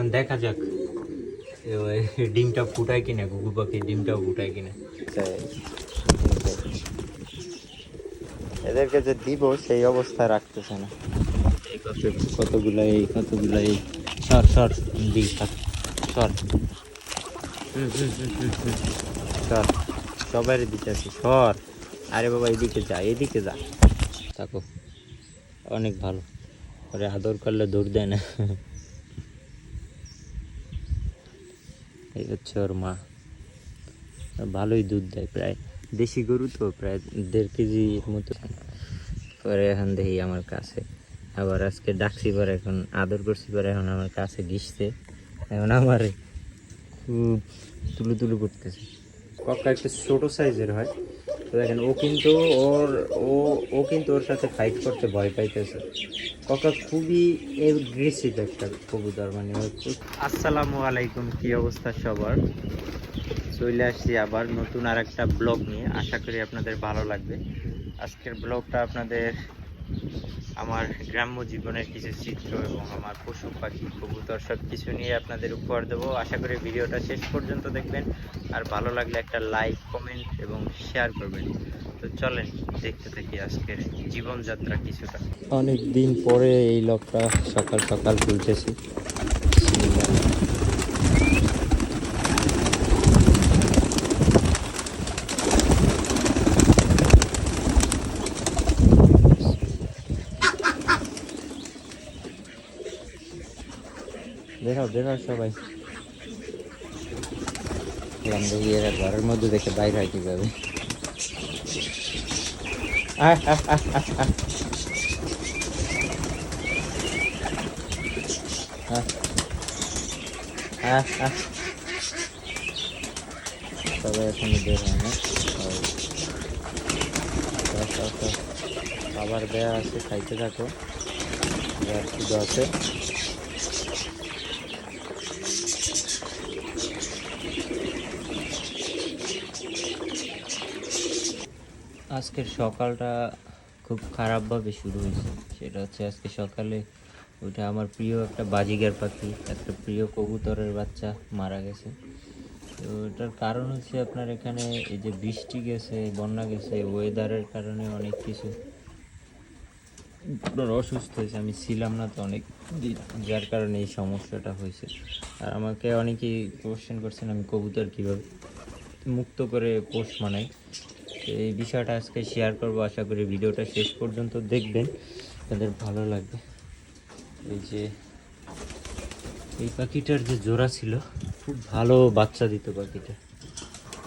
এখন দেখা যাক। ডিমটা ফুটায় কিনা ঘুঘু পাখি ডিমটা ফুটায় কিনা। এদেরকে যে দিব সেই অবস্থায় রাখতেছে না। কতগুলা এই কতগুলা এই সর সর দিই সর। হুম। সর। সবাই দিতেছি সর। আরে বাবা এদিকে যা এদিকে যা। থাকো। অনেক ভালো। ওরে আদর করলে দৌড় দেয় না। এই হচ্ছে ওর মা ভালোই দুধ দেয় প্রায়। দেশি গরু তো প্রায় দেড় কেজির মতো। পরে এখন দেখি আমার কাছে। আবার আজকে ডাকছি, পরে এখন আদর করছি, পরে এখন আমার কাছে ঘিসছে। এখন আমার খুব তুলু তুলু করতেছে। কক্কা একটা ছোটো সাইজের হয়। তো দেখেন, ও কিন্তু ওর, ও ও কিন্তু ওর সাথে ফাইট করতে ভয় পাইতেছে। কথা খুবই এগ্রেসিভ একটা কবুতর মানে আসসালামু আলাইকুম, কি অবস্থা সবার? চলে আসছি আবার নতুন আর একটা ব্লগ নিয়ে। আশা করি আপনাদের ভালো লাগবে। আজকের ব্লগটা আপনাদের আমার গ্রাম্য জীবনের কিছু চিত্র এবং আমার পশু, পাখি, কবুতর সব কিছু নিয়ে আপনাদের উপহার দেবো। আশা করি ভিডিওটা শেষ পর্যন্ত দেখবেন। আর ভালো লাগলে একটা লাইক কমেন্ট এবং শেয়ার করবেন। তো চলেন, দেখতে থাকি আজকের জীবনযাত্রা কিছুটা। অনেক দিন পরে এই লোকটা সকাল সকাল তুলতেছি। বেরাও বেরাও সবাই। এরকম দেখি এরা ঘরের মধ্যে দেখে বাইরে হয় কীভাবে। সবাই এখনও বের হয় না। খাবার দেওয়া আছে, খাইতে থাকো। শুধু আছে। আজকের সকালটা খুব খারাপভাবে শুরু হয়েছে। সেটা হচ্ছে আজকে সকালে ওটা আমার প্রিয় একটা বাজিগার পাখি, একটা প্রিয় কবুতরের বাচ্চা মারা গেছে। তো ওটার কারণ হচ্ছে আপনার এখানে এই যে বৃষ্টি গেছে, বন্যা গেছে ওয়েদারের কারণে অনেক কিছু অসুস্থ হয়েছে। আমি ছিলাম না তো অনেক যার কারণে এই সমস্যাটা হয়েছে। আর আমাকে অনেকেই কোশ্চেন করছেন, আমি কবুতর কীভাবে মুক্ত করে পোষ মানাই। এই বিষয়টা আজকে শেয়ার করব। আশা করি ভিডিওটা শেষ পর্যন্ত দেখবেন। তাদের ভালো লাগবে। এই যে এই পাখিটার যে জোড়া ছিল, খুব ভালো বাচ্চা দিত পাখিটা।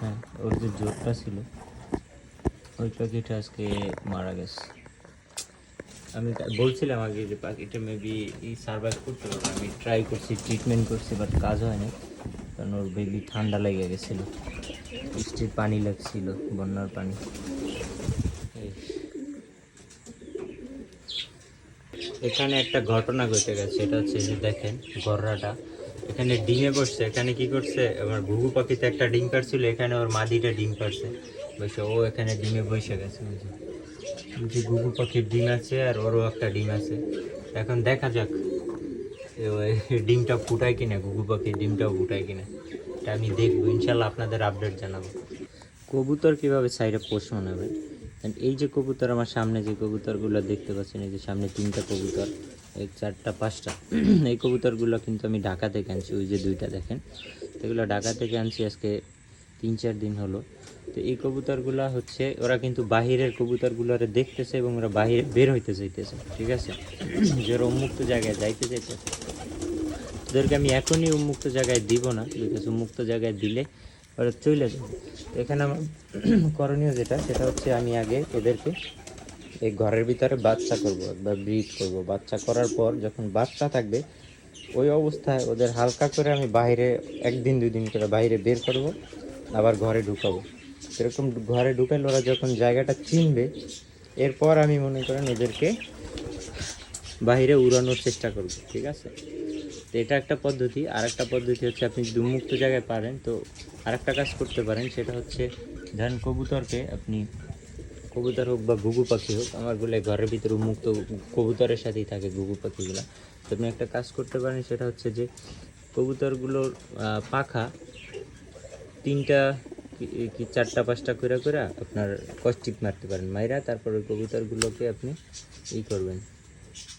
হ্যাঁ ওর যে জোরটা ছিল, ওই পাখিটা আজকে মারা গেছে। আমি বলছিলাম আগে যে পাখিটা মেবি সার্ভাইভ করতে পারবে আমি ট্রাই করছি ট্রিটমেন্ট করছি বাট কাজ হয়নি কারণ ওর বেবি ঠান্ডা লেগে গেছিল। বৃষ্টির পানি লাগছিল, বন্যার পানি। এখানে একটা ঘটনা ঘটে গেছে, এটা হচ্ছে যে দেখেন গররাটা। এখানে ডিমে বসছে এখানে কি করছে? আমার ঘুঘু পাখিতে একটা ডিম পারছিল এখানে ওর মাদিটা ডিম পারছে বসে ও এখানে ডিমে বসে গেছে যে। ঘুঘু পাখির ডিম আছে আর ওরও একটা ডিম আছে। এখন দেখা যাক। ডিমটা ফুটায় কিনা ঘুঘু পাখির ডিমটাও ফুটায় কিনা, এটা আমি দেখব, ইনশাল্লাহ আপনাদের আপডেট জানাব। কবুতর কীভাবে সাইডে পোষ And এই যে কবুতর, আমার সামনে যে কবুতরগুলো দেখতে পাচ্ছেন, এই যে সামনে তিনটা কবুতর, এই চারটা, পাঁচটা, এই কবুতরগুলো কিন্তু আমি ঢাকা থেকে আনছি, ওই যে দুইটা দেখেন। এগুলো ঢাকা থেকে আনছি আজকে তিন, চার দিন হলো। তো এই কবুতরগুলো হচ্ছে, ওরা কিন্তু বাহিরের কবুতরগুলোরে দেখতেছে এবং ওরা বাহিরে বের হইতে চাইতেছে, ঠিক আছে? যে ওরা উন্মুক্ত জায়গায় যাইতে চাইতেছে ওদেরকে আমি এখনই উন্মুক্ত জায়গায় দিব না বিকজ উন্মুক্ত জায়গায় দিলে ওরা চলে যাবে। এখানে আমার করণীয় যেটা, সেটা হচ্ছে আমি আগে এদেরকে এই ঘরের ভিতরে বাচ্চা করব বা ব্রিড করব। বাচ্চা করার পর যখন বাচ্চা থাকবে, ওই অবস্থায় ওদের হালকা করে আমি বাইরে একদিন দুই দিন করে বাইরে বের করব, আবার ঘরে ঢুকাবো। এরকম ঘরে ঢুকালে ওরা যখন জায়গাটা চিনবে, এরপর আমি মনে করেন ওদেরকে বাইরে উড়ানোর চেষ্টা করব, ঠিক আছে? তো এটা একটা পদ্ধতি। আর একটা পদ্ধতি হচ্ছে আপনি যদি জায়গায় পারেন, তো আরেকটা কাজ করতে পারেন, সেটা হচ্ছে ধরেন কবুতরকে আপনি, কবুতর হোক বা ঘুঘু পাখি হোক, আমার বলে ঘরের ভিতরে উন্মুক্ত কবুতরের সাথেই থাকে ঘুঘু পাখিগুলো। তো আপনি একটা কাজ করতে পারেন, সেটা হচ্ছে যে কবুতরগুলোর পাখা তিনটা কি- চারটা পাঁচটা করে করে আপনার কষ্টিপ মারতে পারেন। মাইরা তারপর ওই কবুতরগুলোকে আপনি ই করবেন।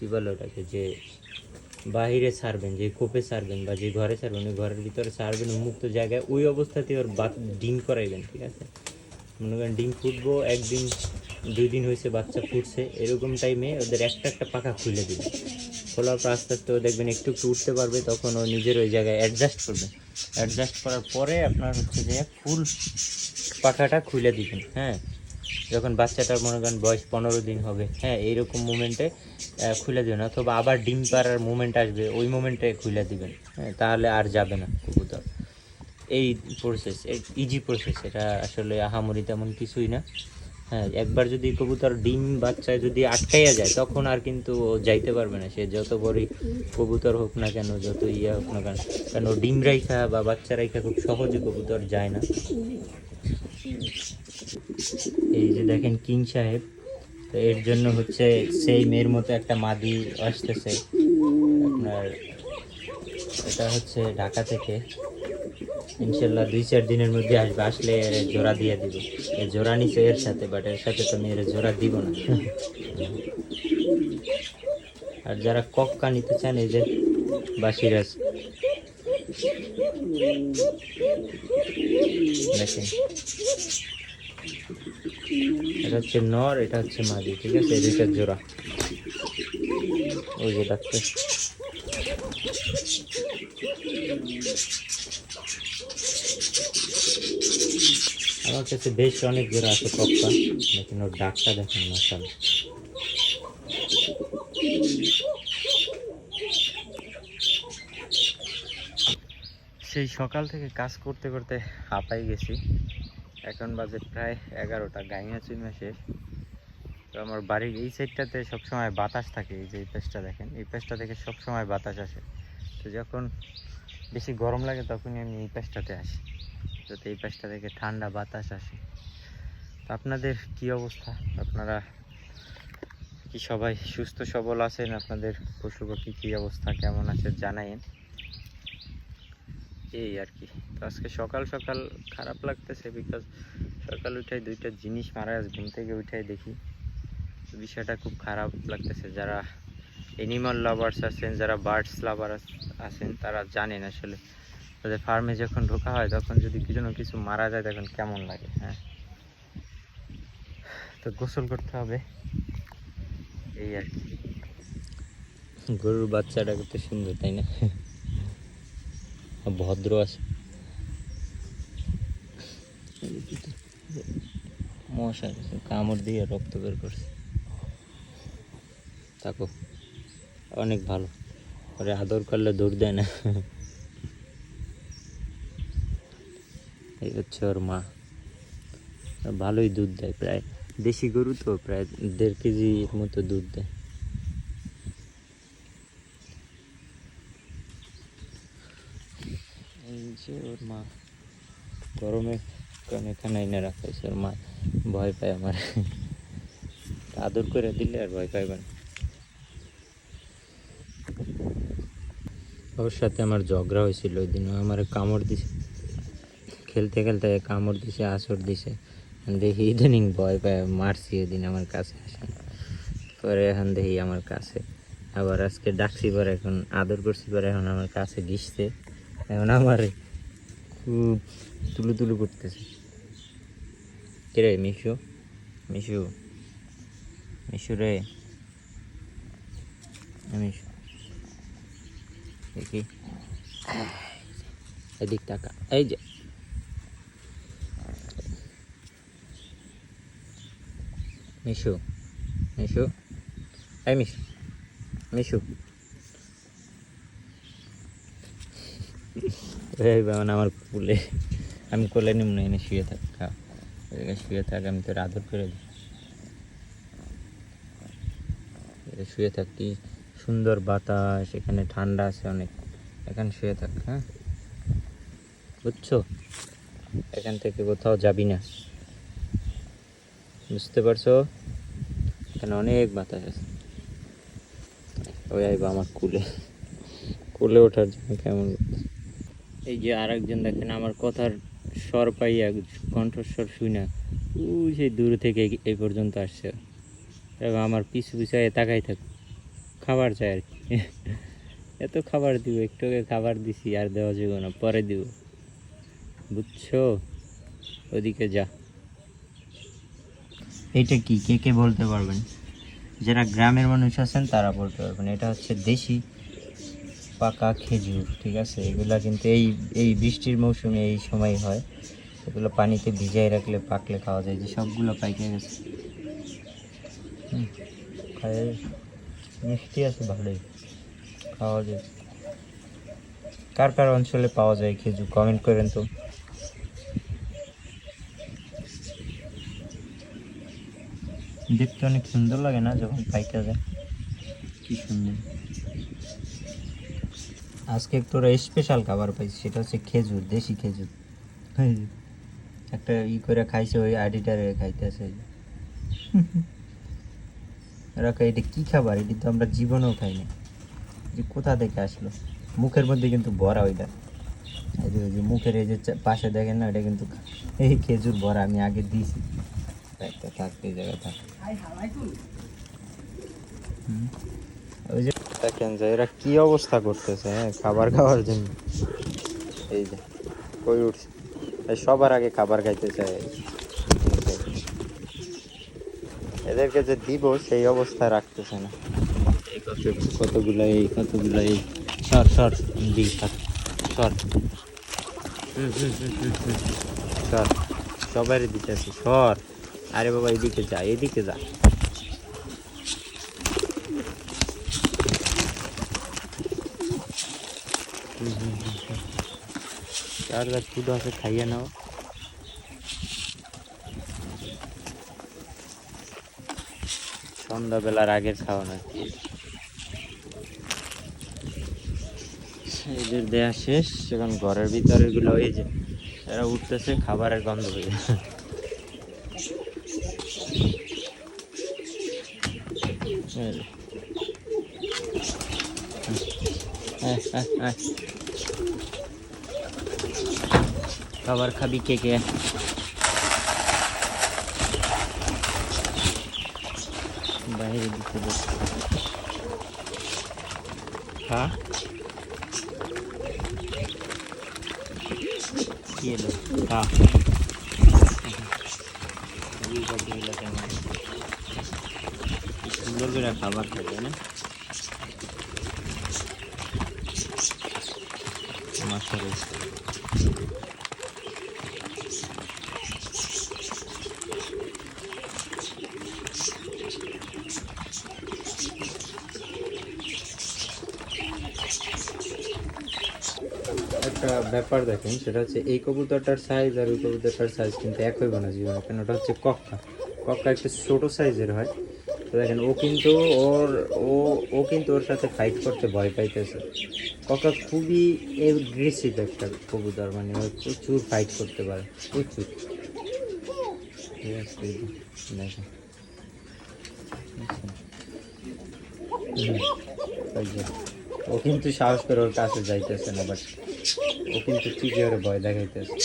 কী বলে ওটাকে? যে বাহিরে ছাড়বেন, যে কোপে ছাড়বেন বা যে ঘরে ছাড়বেন, ওই ঘরের ভিতরে ছাড়বেন উন্মুক্ত জায়গায় ওই অবস্থাতে ওর বাত ডিম করাইবেন, ঠিক আছে? মনে করেন ডিম ফুটবো, একদিন দুই দিন হয়েছে বাচ্চা ফুটছে, এরকম টাইমে ওদের একটা একটা পাখা খুলে দিবে খোলার আস্তে আস্তে দেখবেন একটু একটু উঠতে পারবে, তখন ও নিজের ওই জায়গায় অ্যাডজাস্ট করবে। অ্যাডজাস্ট করার পরে আপনার হচ্ছে যে ফুল পাখাটা খুলে দিবেন হ্যাঁ। যখন বাচ্চাটার মনে করেন বয়স পনেরো দিন হবে হ্যাঁ এইরকম মুমেন্টে খুলে দেবেন, অথবা আবার ডিম পাড়ার মুমেন্ট আসবে, ওই মুমেন্টে খুলে দিবেন হ্যাঁ তাহলে আর যাবে না কবুতর। এই প্রসেস ইজি প্রসেস এটা আসলে আহামরি তেমন কিছুই না। হ্যাঁ একবার যদি কবুতর ডিম বাচ্চায় যদি আটকাইয়া যায়, তখন আর কিন্তু যাইতে পারবে না। সে যত বড়ই কবুতর হোক না কেন, যত ইয়া হোক না কেন কেন ডিম রাইখা বা বাচ্চা রাইখা খুব সহজে কবুতর যায় না। এই যে দেখেন কিং সাহেব, তো এর জন্য হচ্ছে সেই মেয়ের মতো একটা মাদি আসতেছে। আপনার, এটা হচ্ছে ঢাকা থেকে। ইনশাল্লাহ দুই চার দিনের মধ্যে আসবে। আসলে এর জোড়া দিয়ে দিব। এর জোড়া নিছে এর সাথে বাট এর সাথে তো মেয়ের জোড়া দিব না। আর যারা কক্কা নিতে চান, এই যে বাসিরাজ। দেখেন। এটা হচ্ছে নর, এটা হচ্ছে মাদি, ঠিক আছে? দুইটার জোড়া। ওই যে ডাক্তার আমার কাছে বেশ অনেক জোড়া আছে কপ্পা দেখেন ওর ডাকটা দেখেন মশাল সেই সকাল থেকে কাজ করতে করতে হাঁপাই গেছি। এখন বাজে প্রায় এগারোটা গাইয়া চুইমা শেষ। তো আমার বাড়ির এই সাইডটাতে সবসময় বাতাস থাকে, এই যে এই পেজটা দেখেন, এই পেজটা থেকে সবসময় বাতাস আসে। তো যখন বেশি গরম লাগে তখনই আমি এই পেজটাতে আসি। যাতে এই পেজটা থেকে ঠান্ডা বাতাস আসে। তো আপনাদের কি অবস্থা? আপনারা কি সবাই সুস্থ, সবল আছেন? আপনাদের পশু পাখি কী অবস্থা? কেমন আছে? জানাইন এই আর কি। তো আজকে সকাল সকাল খারাপ লাগতেছে বিকজ সকাল উঠাই দুইটা জিনিস মারা আছে ঘুম থেকে উঠাই দেখি। বিষয়টা খুব খারাপ লাগতেছে। যারা এনিমাল লাভার্স আছেন, যারা বার্ডস লাভার আছেন, তারা জানেন আসলে। তাদের ফার্মে যখন ঢোকা হয়, তখন যদি কিছু না কিছু মারা যায়, তখন কেমন লাগে হ্যাঁ? তো গোসল করতে হবে। এই আর কি। গরুর বাচ্চাটা কত সুন্দর, তাই না? ভদ্র আছে। মশা কামড় দিয়ে রক্ত বের করছে। থাকো অনেক ভালো। আদর করলে দৌড় দেয় না। এই হচ্ছে ওর মা। ভালোই দুধ দেয় প্রায়। দেশি গরু তো প্রায় দেড় কেজির মতো দুধ দেয়। ওর মা। গরমে কারণ এখানে এনে রাখা হয়েছে। ওর মা ভয় পায় আমার। আদর করে দিলে আর ভয় পাইবে না। ওর সাথে আমার ঝগড়া হয়েছিল ওই দিন আমার কামড় দিছে। খেলতে খেলতে কামড় দিছে আসর দিছে। দেখি ইদানিং ভয় পায়, মারছি ওদিন আমার কাছে আসে পরে এখন দেখি আমার কাছে। আবার আজকে ডাকছি পরে, এখন আদর করছি পরে, এখন আমার কাছে ঘিসছে। এখন আমার খুব তুলু তুলু করতেছে। কিরে মিশু? মিশু? মিশু রে? মিশু। দেখি। এদিক টাকা এই যে। মিশু মিশু, এই মিশু মিশু। এই বাবা আমার কুলে, আমি কোলে নিম না, এনে শুয়ে থাক, খা। শুয়ে থাক, আমি তোর আদর করে দিই। শুয়ে থাক, কি সুন্দর বাতাস, এখানে ঠান্ডা আছে অনেক। এখানে শুয়ে থাক হ্যাঁ? বুঝছ? এখান থেকে কোথাও যাবি না। বুঝতে পারছ? এখানে অনেক বাতাস আছে। ওই আইবা আমার কুলে। কুলে ওঠার জন্য কেমন এই যে আরেকজন দেখেন, আমার কথার স্বর পাইয়া কণ্ঠস্বর শুনা ওই সেই দূর থেকে এই- পর্যন্ত আসছে। আমার পিছু পিছু তাকাই থাক খাবার চাই আর কি। এত খাবার দিব, একটু আগে খাবার দিছি, আর দেওয়া যাবে না, পরে দিব। বুঝছ? ওদিকে যা। এইটা কি? কে কে বলতে পারবেন? যারা গ্রামের মানুষ আছেন, তারা বলতে পারবেন। এটা হচ্ছে দেশি পাকা খেজুর, ঠিক আছে? এগুলা কিন্তু এই এই বৃষ্টির মৌসুমে এই সময় হয়। এগুলো পানিতে ভিজাই রাখলে পাকলে খাওয়া যায়। যে সবগুলো পাইকে গেছে। মিষ্টি আছে, ভালোই। খাওয়া যায়। কার কার অঞ্চলে পাওয়া যায় খেজুর? কমেন্ট করেন তো। দেখতে অনেক সুন্দর লাগে না যখন পাইকা যায়? কি সুন্দর। আজকে একটু স্পেশাল খাবার পাইছি সেটা হচ্ছে খেজুর দেশি খেজুর। এই যে, একটা ই করে খাইছে ওই আডিটারে খাইতেছে। এরা কয়, এটা কি খাবার? এটি তো আমরা জীবনেও খাইনি যে কোথা থেকে আসলো? মুখের মধ্যে কিন্তু ভরা ওইটা। এই যে ওই যে মুখের এই যে চা- পাশে দেখেন না এটা কিন্তু এই খেজুর ভরা আমি আগে দিয়েছি। একটা থাকতে এই জায়গায় থাক। হুম। ওই যে দেখেন যে এরা কি অবস্থা করতেছে হ্যাঁ খাবার খাওয়ার জন্য এই যে কই উঠছে সবার আগে খাবার খাইতে চায় এদেরকে যে দিব সেই অবস্থায় রাখতেছে না কতগুলো এই কতগুলো এই সর সর দি সর সর। সর সবারই দিতেছি সর আরে বাবা, এদিকে যা এদিকে যা। চার আছে, খাইয়ে নাও। সন্ধ্যাবেলার আগের খাওয়ানো কি এদের দেয়া শেষ, এখন ঘরের ভিতরে গুলো এই যে, এরা উঠতেছে, খাবারের গন্ধ হয়ে এই যে। আয়, আয়, আয়। খাবার খাবি কে কে বাইরে দিতে দে হ্যাঁ কি এলো হ্যাঁ এই কতগুলো কেমন? কি সুন্দর করে খাবার খাবে না মাথা রয়েছে একটা ব্যাপার দেখেন, সেটা হচ্ছে এই কবুতরটার সাইজ আর ওই কবুতরটার সাইজ কিন্তু এক হইব না জীবনে কেন ওটা হচ্ছে কক্কা। কক্কা একটা ছোটো সাইজের হয়। তো দেখেন, ও কিন্তু ওর, ও ও কিন্তু ওর সাথে ফাইট করতে ভয় পাইতেছে। কক্কা খুবই এগ্রেসিভ একটা কবুতর মানে প্রচুর ফাইট করতে পারে, প্রচুর ঠিক আছে। ও কিন্তু সাহস করে ওর কাছে যাইতেছে না বাট ও কিন্তু ঠিকই ওরে ভয় দেখাইতেছে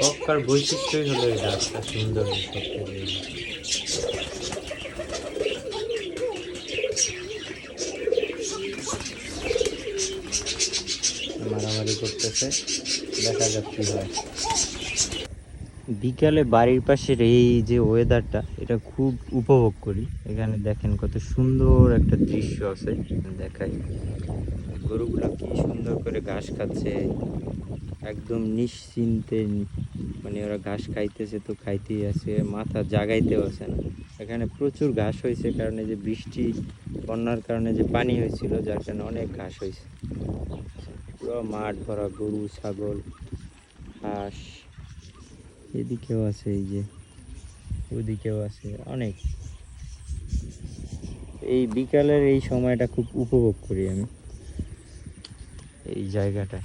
সবকার বৈশিষ্ট্যই হলো এই রাস্তা, সুন্দর মারামারি করতেছে, দেখা যাক কি হয়। বিকালে বাড়ির পাশের এই যে ওয়েদারটা এটা খুব উপভোগ করি। এখানে দেখেন কত সুন্দর একটা দৃশ্য আছে। দেখাই। গরুগুলো কি সুন্দর করে ঘাস খাচ্ছে। একদম নিশ্চিন্তে মানে ওরা ঘাস খাইতেছে তো খাইতেই আছে, মাথা জাগাইতেও আছে না। এখানে প্রচুর ঘাস হয়েছে, কারণে যে বৃষ্টি, বন্যার কারণে যে পানি হয়েছিল, যার কারণে অনেক ঘাস হয়েছে। পুরো মাঠ ভরা, গরু, ছাগল, হাঁস, এদিকেও আছে এই যে, ওদিকেও আছে অনেক। এই বিকালের এই সময়টা খুব উপভোগ করি আমি। এই জায়গাটা